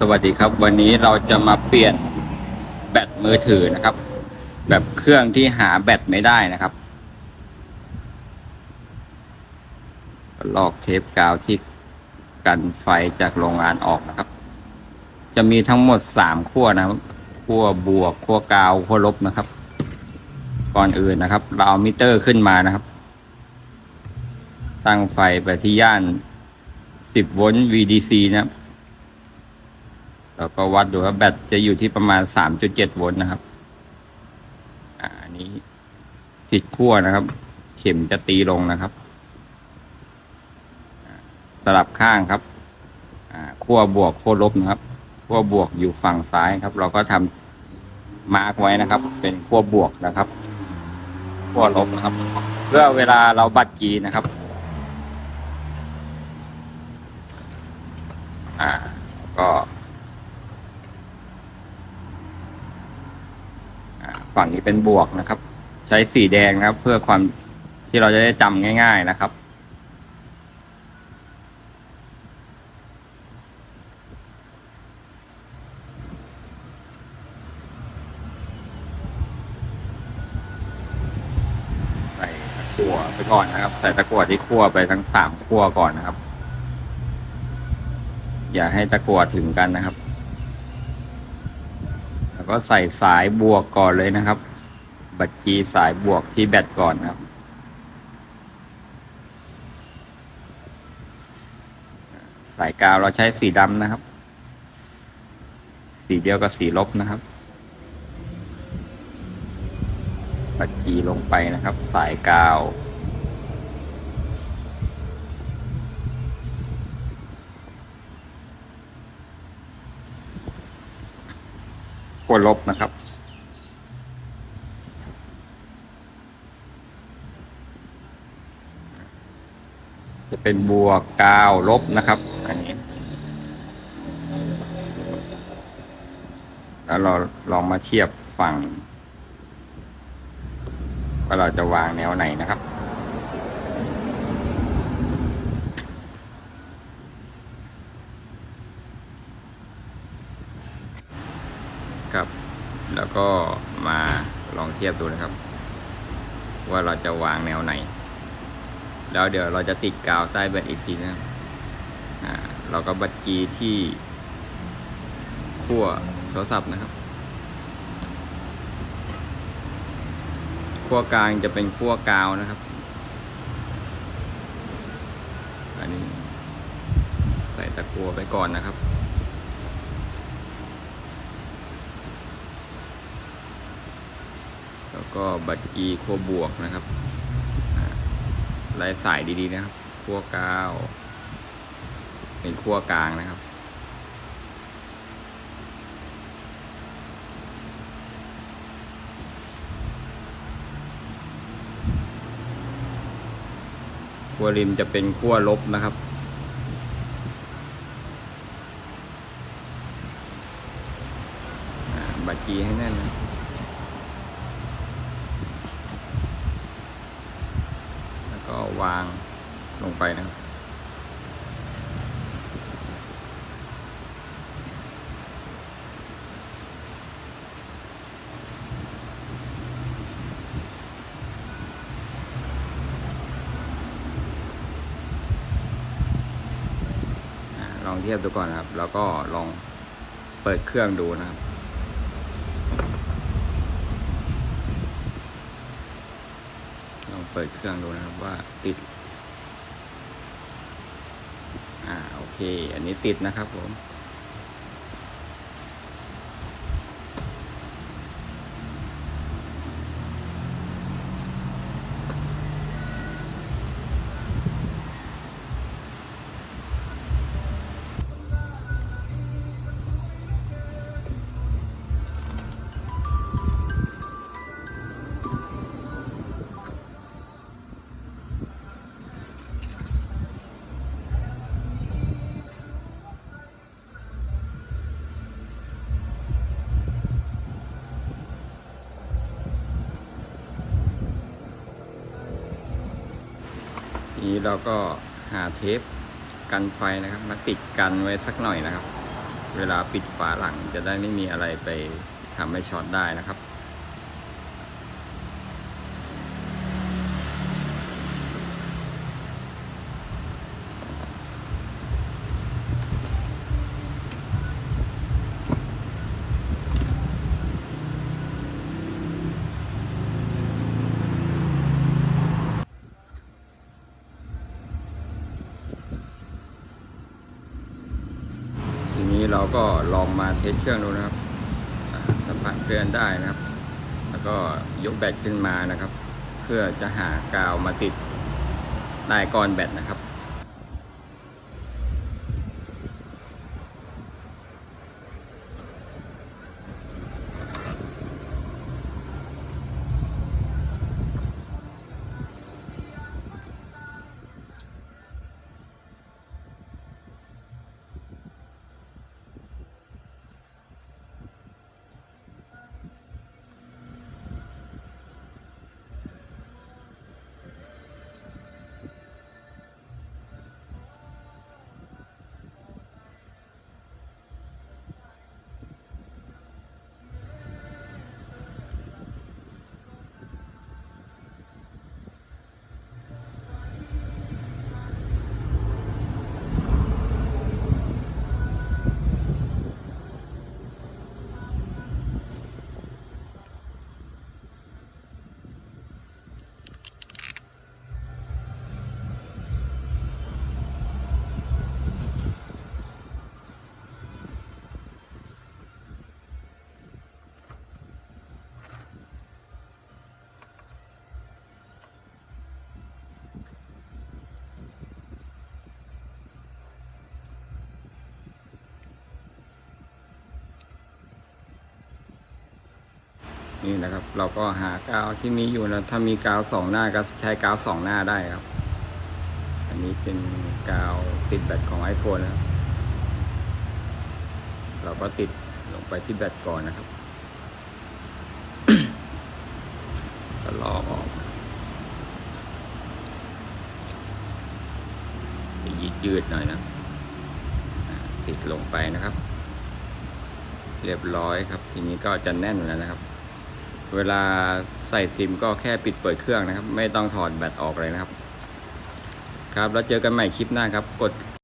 สวัสดีครับ วันนี้เราจะมาเปลี่ยนแบตมือถือนะครับ แบบเครื่องที่หาแบตไม่ได้นะครับลอกเทปกาวที่กันไฟจากโรงงานออกนะครับ จะมีทั้งหมดสามขั้วนะครับขั้วบวกขั้วกาวขั้วลบนะครับ ก่อนอื่นนะครับ เราเอามิเตอร์ขึ้นมานะครับ ตั้งไฟไปที่ย่าน 10 โวลต์ VDC นะครับ แล้วก็วัดดูว่าแบตจะอยู่ที่ประมาณ 3.7 โวลต์นะครับ อ่าอันนี้ผิดขั้วนะครับ เข็มจะตีลงนะครับ สลับข้างครับ อ่าขั้วบวกขั้วลบนะครับขั้วบวกอยู่ฝั่งซ้ายครับ เราก็ทำมาร์กไว้นะครับ เป็นขั้วบวกนะครับขั้วลบนะครับ เพื่อเวลาเราบัดกีนะครับ อ่าก็อ่า ฝั่งนี้เป็นบวกนะครับ ใช้สีแดงนะครับ เพื่อความที่เราจะได้จำง่าย ๆนะครับ ใส่ตะกั่วไปก่อนนะครับ ใส่ตะกั่วที่คั่วไปทั้งสามคั่วก่อนนะครับ อย่าให้ตะกั่วถึงกันนะครับ แล้วก็ใส่สายบวกก่อนเลยนะครับ บัตรกีสายบวกที่แบตก่อนครับ สายกาวเราใช้สีดำนะครับ สีเดียวกับสีลบนะครับ บัตรกีลงไปนะครับ สายกาว วลบนะครับ จะเป็นบวกกาวลบนะครับ อันนี้ แล้วเราลองมาเทียบฝั่ง ว่าเราจะวางแนวไหนนะครับครับ แล้ว ก็มาลองเทียบดูนะครับ ว่าเราจะวางแนวไหน แล้วเดี๋ยวเราจะติดกาวใต้แบตอีกทีนะครับเราก็บัดกีที่ขั้วโทรศัพท์นะครับขั้วกลางจะเป็นขั้วกาวนะครับ อันนี้ใส่ตะกัวไปก่อนนะครับ แล้วก็บัตรกีขั้วบวกนะครับอ่าไล่สายดีๆนะครับขั้วก้าวเป็นขั้วกลางนะครับ ขั้วริมจะเป็นขั้วลบนะครับบัตรกีให้แน่นนะ แล้ว ก็วางลงไปนะครับลองเทียบดูก่อนนะครับ แล้วก็ลองเปิดเครื่องดูนะครับ ล องเปิดเครื่องดูนะครับว่าติด อ่าโอเค อันนี้ติดนะครับผม นี้เราก็หาเทปกันไฟนะครับ มาติดกันไว้สักหน่อยนะครับ เวลาปิดฝาหลังจะได้ไม่มีอะไรไปทำให้ช็อตได้นะครับ ก็ลองมาเทสเครื่องดูนะครับสัมผัสเคลื่อนได้นะครับ แล้วก็ยกแบตขึ้นมานะครับ เพื่อจะหากาวมาติดใต้ก้อนแบตนะครับ นี่นะครับ เราก็หากาวที่มีอยู่นะถ้ามีกาวสองหน้าก็ใช้กาวสองหน้าได้ครับ อันนี้เป็นกาวติดแบตของ iPhone นะครับ เราก็ติดลงไปที่แบตก่อนนะครับก็ลอกออกยืดยืดหน่อยนะ ติดลงไปนะครับ เรียบร้อยครับ ทีนี้ก็จะแน่นแล้วนะครับ เวลาใส่ซิมก็แค่ปิดเปิดเครื่องนะครับ ไม่ต้องถอดแบตออกเลยนะครับ ครับ แล้วเจอกันใหม่คลิปหน้าครับ กด